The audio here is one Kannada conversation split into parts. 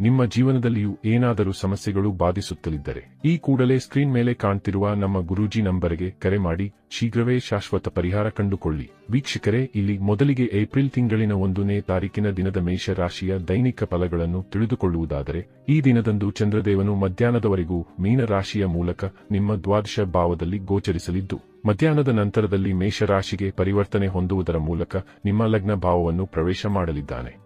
ನಿಮ್ಮ ಜೀವನದಲ್ಲಿಯೂ ಏನಾದರೂ ಸಮಸ್ಯೆಗಳು ಬಾಧಿಸುತ್ತಲಿದ್ದರೆ, ಈ ಕೂಡಲೇ ಸ್ಕ್ರೀನ್ ಮೇಲೆ ಕಾಣ್ತಿರುವ ನಮ್ಮ ಗುರೂಜಿ ನಂಬರ್ಗೆ ಕರೆ ಮಾಡಿ, ಶೀಘ್ರವೇ ಶಾಶ್ವತ ಪರಿಹಾರ ಕಂಡುಕೊಳ್ಳಿ. ವೀಕ್ಷಕರೇ, ಇಲ್ಲಿ ಮೊದಲಿಗೆ ಏಪ್ರಿಲ್ ತಿಂಗಳಿನ ಒಂದನೇ ತಾರೀಕಿನ ದಿನದ ಮೇಷರಾಶಿಯ ದೈನಿಕ ಫಲಗಳನ್ನು ತಿಳಿದುಕೊಳ್ಳುವುದಾದರೆ, ಈ ದಿನದಂದು ಚಂದ್ರದೇವನು ಮಧ್ಯಾಹ್ನದವರೆಗೂ ಮೀನರಾಶಿಯ ಮೂಲಕ ನಿಮ್ಮ ದ್ವಾದಶ ಭಾವದಲ್ಲಿ ಗೋಚರಿಸಲಿದ್ದು, ಮಧ್ಯಾಹ್ನದ ನಂತರದಲ್ಲಿ ಮೇಷರಾಶಿಗೆ ಪರಿವರ್ತನೆ ಹೊಂದುವುದರ ಮೂಲಕ ನಿಮ್ಮ ಲಗ್ನ ಭಾವವನ್ನು ಪ್ರವೇಶ ಮಾಡಲಿದ್ದಾನೆ.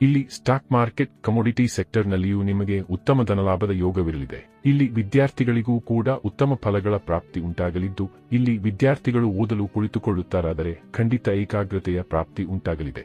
ಇಲ್ಲಿ ಸ್ಟಾಕ್ ಮಾರ್ಕೆಟ್ ಕಮೋಡಿಟಿ ಸೆಕ್ಟರ್ನಲ್ಲಿಯೂ ನಿಮಗೆ ಉತ್ತಮ ಧನಲಾಭದ ಯೋಗವಿರಲಿದೆ. ಇಲ್ಲಿ ವಿದ್ಯಾರ್ಥಿಗಳಿಗೂ ಕೂಡ ಉತ್ತಮ ಫಲಗಳ ಪ್ರಾಪ್ತಿ ಉಂಟಾಗಲಿದ್ದು, ಇಲ್ಲಿ ವಿದ್ಯಾರ್ಥಿಗಳು ಓದಲು ಕುಳಿತುಕೊಳ್ಳುತ್ತಾರಾದರೆ ಖಂಡಿತ ಏಕಾಗ್ರತೆಯ ಪ್ರಾಪ್ತಿ ಉಂಟಾಗಲಿದೆ.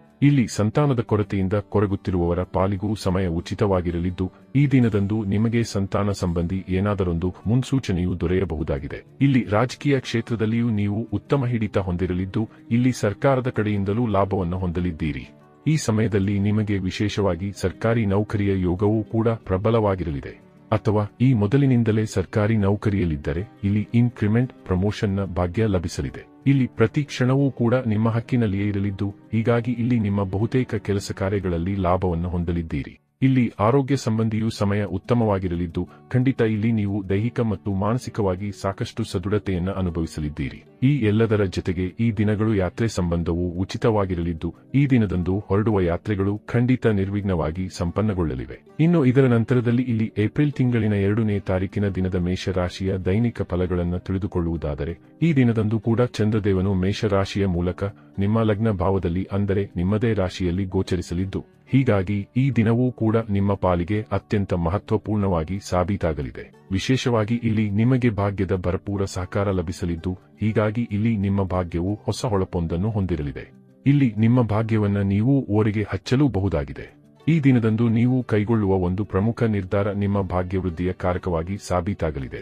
ಇಲ್ಲಿ ಸಂತಾನದ ಕೊರತೆಯಿಂದ ಕೊರಗುತ್ತಿರುವವರ ಪಾಲಿಗೂ ಸಮಯ ಉಚಿತವಾಗಿರಲಿದ್ದು, ಈ ದಿನದಂದು ನಿಮಗೆ ಸಂತಾನ ಸಂಬಂಧಿ ಏನಾದರೊಂದು ಮುನ್ಸೂಚನೆಯು ದೊರೆಯಬಹುದಾಗಿದೆ. ಇಲ್ಲಿ ರಾಜಕೀಯ ಕ್ಷೇತ್ರದಲ್ಲಿಯೂ ನೀವು ಉತ್ತಮ ಹಿಡಿತ ಹೊಂದಿರಲಿದ್ದು, ಇಲ್ಲಿ ಸರ್ಕಾರದ ಕಡೆಯಿಂದಲೂ ಲಾಭವನ್ನು ಹೊಂದಲಿದ್ದೀರಿ. ಈ ಸಮಯದಲ್ಲಿ ನಿಮಗೆ ವಿಶೇಷವಾಗಿ ಸರ್ಕಾರಿ ನೌಕರಿಯ ಯೋಗವೂ ಕೂಡ ಪ್ರಬಲವಾಗಿರಲಿದೆ. ಅಥವಾ ಈ ಮೊದಲಿನಿಂದಲೇ ಸರ್ಕಾರಿ ನೌಕರಿಯಲ್ಲಿದ್ದರೆ, ಇಲ್ಲಿ ಇನ್ಕ್ರಿಮೆಂಟ್ ಪ್ರಮೋಷನ್ನ ಭಾಗ್ಯ ಲಭಿಸಲಿದೆ. ಇಲ್ಲಿ ಪ್ರತಿ ಕ್ಷಣವೂ ಕೂಡ ನಿಮ್ಮ ಹಕ್ಕಿನಲ್ಲಿಯೇ ಇರಲಿದ್ದು, ಹೀಗಾಗಿ ಇಲ್ಲಿ ನಿಮ್ಮ ಬಹುತೇಕ ಕೆಲಸ ಕಾರ್ಯಗಳಲ್ಲಿ ಲಾಭವನ್ನು ಹೊಂದಲಿದ್ದೀರಿ. ಇಲ್ಲಿ ಆರೋಗ್ಯ ಸಂಬಂಧಿಯೂ ಸಮಯ ಉತ್ತಮವಾಗಿರಲಿದ್ದು, ಖಂಡಿತ ಇಲ್ಲಿ ನೀವು ದೈಹಿಕ ಮತ್ತು ಮಾನಸಿಕವಾಗಿ ಸಾಕಷ್ಟು ಸದೃಢತೆಯನ್ನು ಅನುಭವಿಸಲಿದ್ದೀರಿ. ಈ ಎಲ್ಲದರ ಜೊತೆಗೆ ಈ ದಿನಗಳು ಯಾತ್ರೆ ಸಂಬಂಧವು ಉಚಿತವಾಗಿರಲಿದ್ದು, ಈ ದಿನದಂದು ಹೊರಡುವ ಯಾತ್ರೆಗಳು ಖಂಡಿತ ನಿರ್ವಿಘ್ನವಾಗಿ ಸಂಪನ್ನಗೊಳ್ಳಲಿವೆ. ಇನ್ನು ಇದರ ನಂತರದಲ್ಲಿ ಇಲ್ಲಿ ಏಪ್ರಿಲ್ ತಿಂಗಳಿನ ಎರಡನೇ ತಾರೀಕಿನ ದಿನದ ಮೇಷರಾಶಿಯ ದೈನಿಕ ಫಲಗಳನ್ನು ತಿಳಿದುಕೊಳ್ಳುವುದಾದರೆ, ಈ ದಿನದಂದು ಕೂಡ ಚಂದ್ರದೇವನು ಮೇಷರಾಶಿಯ ಮೂಲಕ ನಿಮ್ಮ ಲಗ್ನ ಭಾವದಲ್ಲಿ ಅಂದರೆ ನಿಮ್ಮದೇ ರಾಶಿಯಲ್ಲಿ ಗೋಚರಿಸಲಿದ್ದು, ಹೀಗಾಗಿ ಈ ದಿನವೂ ಕೂಡ ನಿಮ್ಮ ಪಾಲಿಗೆ ಅತ್ಯಂತ ಮಹತ್ವಪೂರ್ಣವಾಗಿ ಸಾಬೀತಾಗಲಿದೆ. ವಿಶೇಷವಾಗಿ ಇಲ್ಲಿ ನಿಮಗೆ ಭಾಗ್ಯದ ಭರಪೂರ ಸಹಕಾರ ಲಭಿಸಲಿದ್ದು, ಹೀಗಾಗಿ ಇಲ್ಲಿ ನಿಮ್ಮ ಭಾಗ್ಯವು ಹೊಸ ಹೊಳಪೊಂದನ್ನು ಹೊಂದಿರಲಿದೆ. ಇಲ್ಲಿ ನಿಮ್ಮ ಭಾಗ್ಯವನ್ನ ನೀವು ಓರಿಗೆ ಹಚ್ಚಲೂ ಬಹುದಾಗಿದೆ ಈ ದಿನದಂದು ನೀವು ಕೈಗೊಳ್ಳುವ ಒಂದು ಪ್ರಮುಖ ನಿರ್ಧಾರ ನಿಮ್ಮ ಭಾಗ್ಯವೃದ್ಧಿಯ ಕಾರಕವಾಗಿ ಸಾಬೀತಾಗಲಿದೆ.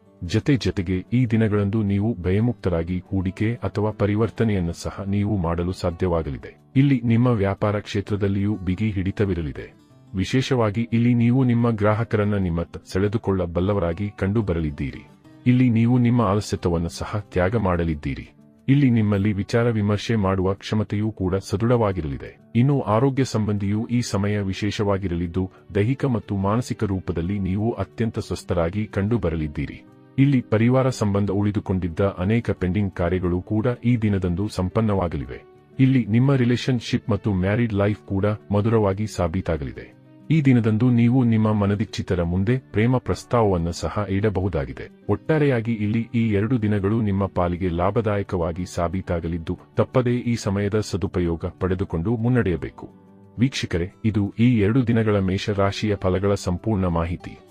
ಜತೆ ಜತೆಗೆ ಈ ದಿನಗಳಂದು ನೀವು ಭಯಮುಕ್ತರಾಗಿ ಹೂಡಿಕೆ ಅಥವಾ ಪರಿವರ್ತನೆಯನ್ನು ಸಹ ನೀವು ಮಾಡಲು ಸಾಧ್ಯವಾಗಲಿದೆ. ಇಲ್ಲಿ ನಿಮ್ಮ ವ್ಯಾಪಾರ ಕ್ಷೇತ್ರದಲ್ಲಿಯೂ ಬಿಗಿ ಹಿಡಿತವಿರಲಿದೆ. ವಿಶೇಷವಾಗಿ ಇಲ್ಲಿ ನೀವು ನಿಮ್ಮ ಗ್ರಾಹಕರನ್ನ ನಿಮ್ಮ ಸೆಳೆದುಕೊಳ್ಳಬಲ್ಲವರಾಗಿ ಕಂಡುಬರಲಿದ್ದೀರಿ. ಇಲ್ಲಿ ನೀವು ನಿಮ್ಮ ಆಲಸ್ಯತ್ವವನ್ನು ಸಹ ತ್ಯಾಗ ಮಾಡಲಿದ್ದೀರಿ. ಇಲ್ಲಿ ನಿಮ್ಮಲ್ಲಿ ವಿಚಾರ ವಿಮರ್ಶೆ ಮಾಡುವ ಕ್ಷಮತೆಯೂ ಕೂಡ ಸದೃಢವಾಗಿರಲಿದೆ. ಇನ್ನು ಆರೋಗ್ಯ ಸಂಬಂಧಿಯೂ ಈ ಸಮಯ ವಿಶೇಷವಾಗಿರಲಿದ್ದು ದೈಹಿಕ ಮತ್ತು ಮಾನಸಿಕ ರೂಪದಲ್ಲಿ ನೀವು ಅತ್ಯಂತ ಸ್ವಸ್ಥರಾಗಿ ಕಂಡುಬರಲಿದ್ದೀರಿ. ಇಲ್ಲಿ ಪರಿವಾರ ಸಂಬಂಧ ಉಳಿದುಕೊಂಡಿದ್ದ ಅನೇಕ ಪೆಂಡಿಂಗ್ ಕಾರ್ಯಗಳು ಕೂಡ ಈ ದಿನದಂದು ಸಂಪನ್ನವಾಗಲಿವೆ. ಇಲ್ಲಿ ನಿಮ್ಮ ರಿಲೇಶನ್ಶಿಪ್ ಮತ್ತು ಮ್ಯಾರಿಡ್ ಲೈಫ್ ಕೂಡ ಮಧುರವಾಗಿ ಸಾಬೀತಾಗಲಿದೆ. ಈ ದಿನದಂದು ನೀವು ನಿಮ್ಮ ಮನದಿಚ್ಛಿತರ ಮುಂದೆ ಪ್ರೇಮ ಪ್ರಸ್ತಾವವನ್ನು ಸಹ ಇಡಬಹುದಾಗಿದೆ. ಒಟ್ಟಾರೆಯಾಗಿ ಇಲ್ಲಿ ಈ ಎರಡು ದಿನಗಳು ನಿಮ್ಮ ಪಾಲಿಗೆ ಲಾಭದಾಯಕವಾಗಿ ಸಾಬೀತಾಗಲಿದ್ದು ತಪ್ಪದೇ ಈ ಸಮಯದ ಸದುಪಯೋಗ ಪಡೆದುಕೊಂಡು ಮುನ್ನಡೆಯಬೇಕು. ವೀಕ್ಷಕರೇ, ಇದು ಈ ಎರಡು ದಿನಗಳ ಮೇಷರಾಶಿಯ ಫಲಗಳ ಸಂಪೂರ್ಣ ಮಾಹಿತಿ.